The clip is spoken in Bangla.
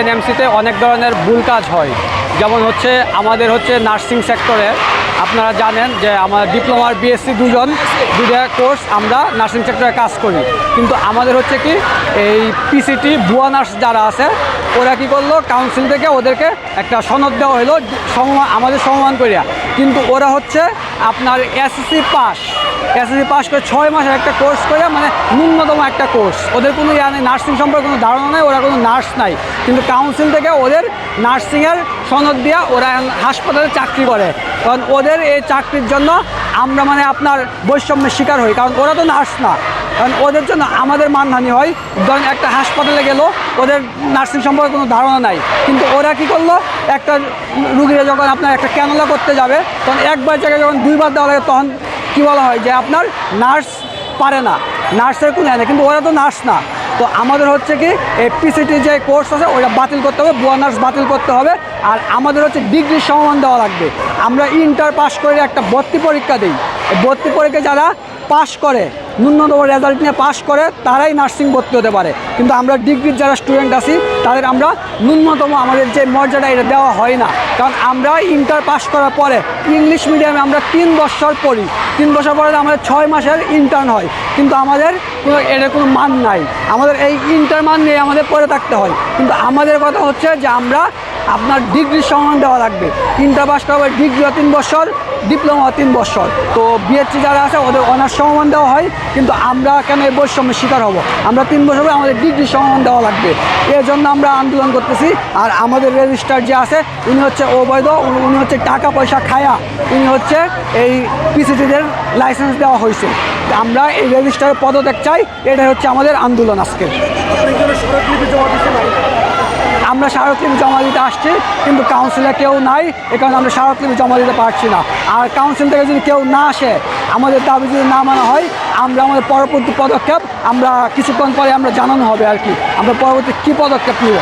বিএনএমসিতে অনেক ধরনের ভুল কাজ হয়। যেমন হচ্ছে আমাদের হচ্ছে নার্সিং সেক্টরে আপনারা জানেন যে আমার ডিপ্লোমার বিএসসি দুজন দুটা কোর্স আমরা নার্সিং সেক্টরে কাজ করি। কিন্তু আমাদের হচ্ছে কি এই পিসিটি ভুয়া নার্স যারা আছে ওরা কি করল? কাউন্সিল থেকে ওদেরকে একটা সনদ দেওয়া হলো আমাদের সমমান করিয়া। কিন্তু ওরা হচ্ছে আপনার এসএসসি পাস এসএসসি পাস করে ছয় মাসের একটা কোর্স করে মানে ন্যূনতম একটা কোর্স ওদের কোনো ইয়া নেই নার্সিং সম্পর্কে কোনো ধারণা নেই, ওরা কোনো নার্স নাই। কিন্তু কাউন্সিল থেকে ওদের নার্সিংয়ের সনদ দিয়া ওরা হাসপাতালে চাকরি করে। কারণ ওদের এই চাকরির জন্য আমরা মানে আপনার বৈষম্যের শিকার হই, কারণ ওরা তো নার্স না। কারণ ওদের জন্য আমাদের মানহানি হয়। ধরেন একটা হাসপাতালে গেল, ওদের নার্সিং সম্পর্কে কোনো ধারণা নাই। কিন্তু ওরা কি করল? একটা রুগীরা যখন আপনার একটা ক্যানোলা করতে যাবে, তখন একবার জায়গায় যখন দুইবার দেওয়া লাগে, তখন কী বলা হয় যে আপনার নার্স পারে না। নার্সের কোনো না কিন্তু ওরা তো নার্স না। তো আমাদের হচ্ছে কি, এই পিসিটি যে কোর্স আছে ওটা বাতিল করতে হবে, বুয়া নার্স বাতিল করতে হবে। আর আমাদের হচ্ছে ডিগ্রি সমান দেওয়া লাগবে। আমরা ইন্টার পাস করে একটা ভর্তি পরীক্ষা দিই। ভর্তি পরীক্ষা যারা পাশ করে, ন্যূনতম রেজাল্ট নিয়ে পাশ করে তারাই নার্সিং ভর্তি হতে পারে। কিন্তু আমরা ডিগ্রির যারা স্টুডেন্ট আছি, তাদের আমরা ন্যূনতম আমাদের যে মর্যাদা, এটা দেওয়া হয় না। কারণ আমরা ইন্টার পাস করার পরে ইংলিশ মিডিয়ামে আমরা তিন বছর পড়ি। তিন বছর পরে আমাদের ছয় মাসের ইন্টার্ন হয়। কিন্তু আমাদের কোনো এর কোনো মান নাই। আমাদের এই ইন্টার মান নিয়ে আমাদের পড়ে থাকতে হয়। কিন্তু আমাদের কথা হচ্ছে যে আমরা আপনার ডিগ্রি সমান দেওয়া লাগবে। ইন্টার পাস করার পরে ডিগ্রিও তিন বছর, ডিপ্লোমা তিন বছর। তো বিএসসি যারা আছে, ওদের অনার্স সমান দেওয়া হয়, কিন্তু আমরা কেন এই বৈষম্যের শিকার হব? আমরা তিন বছর পরে আমাদের ডিগ্রি সমান দেওয়া লাগবে। এর জন্য আমরা আন্দোলন করতেছি। আর আমাদের রেজিস্টার যে আছে, উনি হচ্ছে অবৈধ, উনি- উনি হচ্ছে টাকা পয়সা খায়া, উনি হচ্ছে এই পিসিটিদের লাইসেন্স দেওয়া হয়েছে। আমরা এই রেজিস্টারের পদত্যাগ চাই, এটাই হচ্ছে আমাদের আন্দোলন আজকে। আমরা স্মারকলিপি জমা দিতে আসছি, কিন্তু কাউন্সিলে কেউ নাই, এ কারণে আমরা স্মারকলিপি জমা দিতে পারছি না। আর কাউন্সিল থেকে যদি কেউ না আসে, আমাদের দাবি যদি না মানা হয়, আমরা আমাদের পরবর্তী পদক্ষেপ, আমরা কিছুক্ষণ পরে আমরা জানানো হবে আর কি। আমরা পরবর্তী কী পদক্ষেপ নিব?